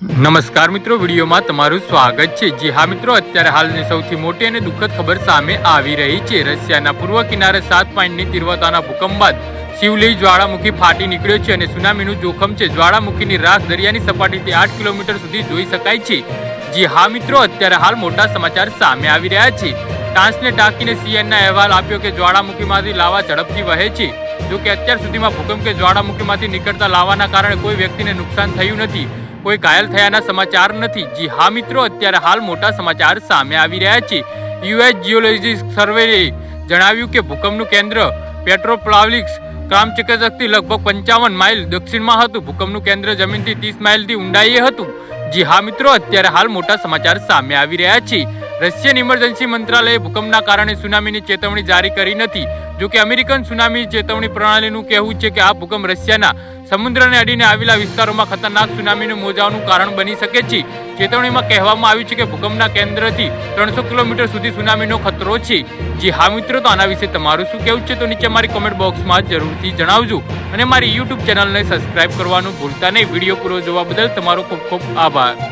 નમસ્કાર મિત્રો, વિડીયોમાં તમારું સ્વાગત છે. જી હા મિત્રો, અત્યારે હાલની સૌથી મોટી અને દુઃખદ ખબર સામે આવી રહી છે. રશિયાના પૂર્વ કિનારે સાત પોઈન્ટની તીવ્રતાના ભૂકંપ બાદ શિવલી જ્વાળામુખી ફાટી નીકળ્યો છે અને સુનામીનું જોખમ છે. જ્વાળામુખીની રાસ દરિયાની સપાટીથી આઠ કિલોમીટર સુધી જોઈ શકાય છે. જી હા મિત્રો, અત્યારે હાલ મોટા સમાચાર સામે આવી રહ્યા છે. ટાંસને ટાંકીને સીએનના અહેવાલ આપ્યો કે જ્વાળામુખીમાંથી લાવા ઝડપથી વહે છે. જો કે અત્યાર સુધીમાં ભૂકંપ કે જ્વાળામુખીમાંથી નીકળતા લાવાના કારણે કોઈ વ્યક્તિને નુકસાન થયું નથી. કોઈ ઘાયલ થયાના સમાચાર નથી. જી હા મિત્રો, અત્યારે હાલ મોટા સમાચાર સામે આવી રહ્યા છે. યુએસ જીઓલોજી સર્વેએ જણાવ્યું કે ભૂકંપનું કેન્દ્ર પેટ્રોપ્લાવલિક્સ ક્રામચિકિત્સકથી લગભગ પંચાવન માઇલ દક્ષિણમાં હતું. ભૂકંપનું કેન્દ્ર જમીનથી ત્રીસ માઇલથી ઊંડાઈએ હતું. જી હા મિત્રો, અત્યારે હાલ મોટા સમાચાર સામે આવી રહ્યા છે. રશિયન ઇમરજન્સી મંત્રાલયે ભૂકંપના કારણે સુનામીની ચેતવણી જારી કરી નથી. જો કે અમેરિકન સુનામી ચેતવણી પ્રણાલીનું કહેવું છે કે આ ભૂકંપ રશિયાના સમુદ્રને અડીને આવેલા વિસ્તારોમાં ખતરનાક સુનામીનું મોજાવાનું કારણ બની શકે છે. ચેતવણીમાં કહેવામાં આવ્યું છે કે ભૂકંપના કેન્દ્રથી ત્રણસો કિલોમીટર સુધી સુનામીનો ખતરો છે. જે હા મિત્રો, તો આના વિશે તમારું શું કહેવું છે? તો નીચે મારી કોમેન્ટ બોક્સમાં જરૂરથી જણાવજો. અને મારી યુટ્યુબ ચેનલને સબસ્ક્રાઇબ કરવાનું ભૂલતા નહીં. વીડિયો પૂરો જોવા બદલ તમારો ખૂબ ખૂબ આભાર.